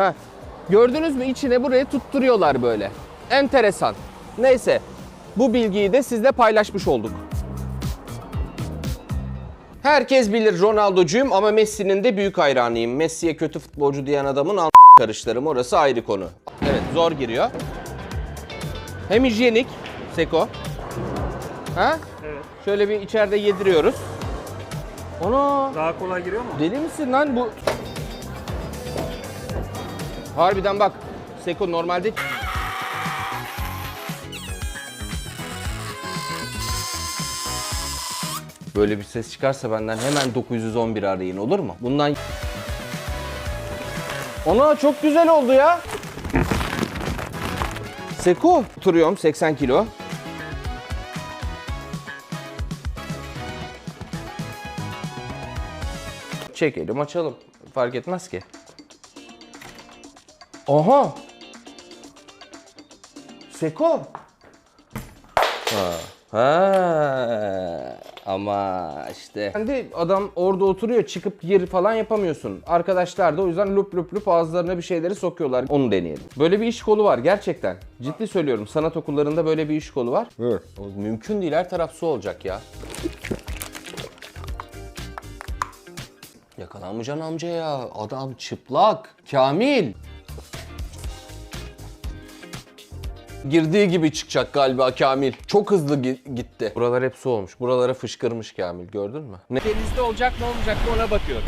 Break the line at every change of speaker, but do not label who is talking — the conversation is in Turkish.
Heh. Gördünüz mü içine buraya tutturuyorlar böyle. Enteresan. Neyse bu bilgiyi de sizle paylaşmış olduk. Herkes bilir Ronaldo'cuyum ama Messi'nin de büyük hayranıyım. Messi'ye kötü futbolcu diyen adamın al karıştırım orası ayrı konu. Evet zor giriyor. Hem hijyenik Seko. Ha?
Evet.
Şöyle bir içeride yediriyoruz. Ana
Daha kolay giriyor mu?
deli misin lan bu? Harbiden bak Seko normalde Böyle bir ses çıkarsa benden hemen 911 arayın olur mu? Bundan Ona çok güzel oldu ya. Seko. Oturuyorum 80 kilo. Çekelim açalım. Fark etmez ki. Aha. Seko. Ha. Ha. Ama işte. Kendi adam orada oturuyor çıkıp gir falan yapamıyorsun. Arkadaşlar da o yüzden lup lup lup ağızlarına bir şeyleri sokuyorlar. Onu deneyelim. Böyle bir iş kolu var gerçekten. Ciddi söylüyorum. Sanat okullarında böyle bir iş kolu var. O mümkün değil her taraf su olacak ya. Yakalanmayacaksın amca ya. Adam çıplak. Kamil. Girdiği gibi çıkacak galiba Kamil. Çok hızlı gi- gitti. Buralar hep su olmuş. Buralara fışkırmış Kamil. Gördün mü? Ne? Denizde olacak ne olmayacak mı ona bakıyorum.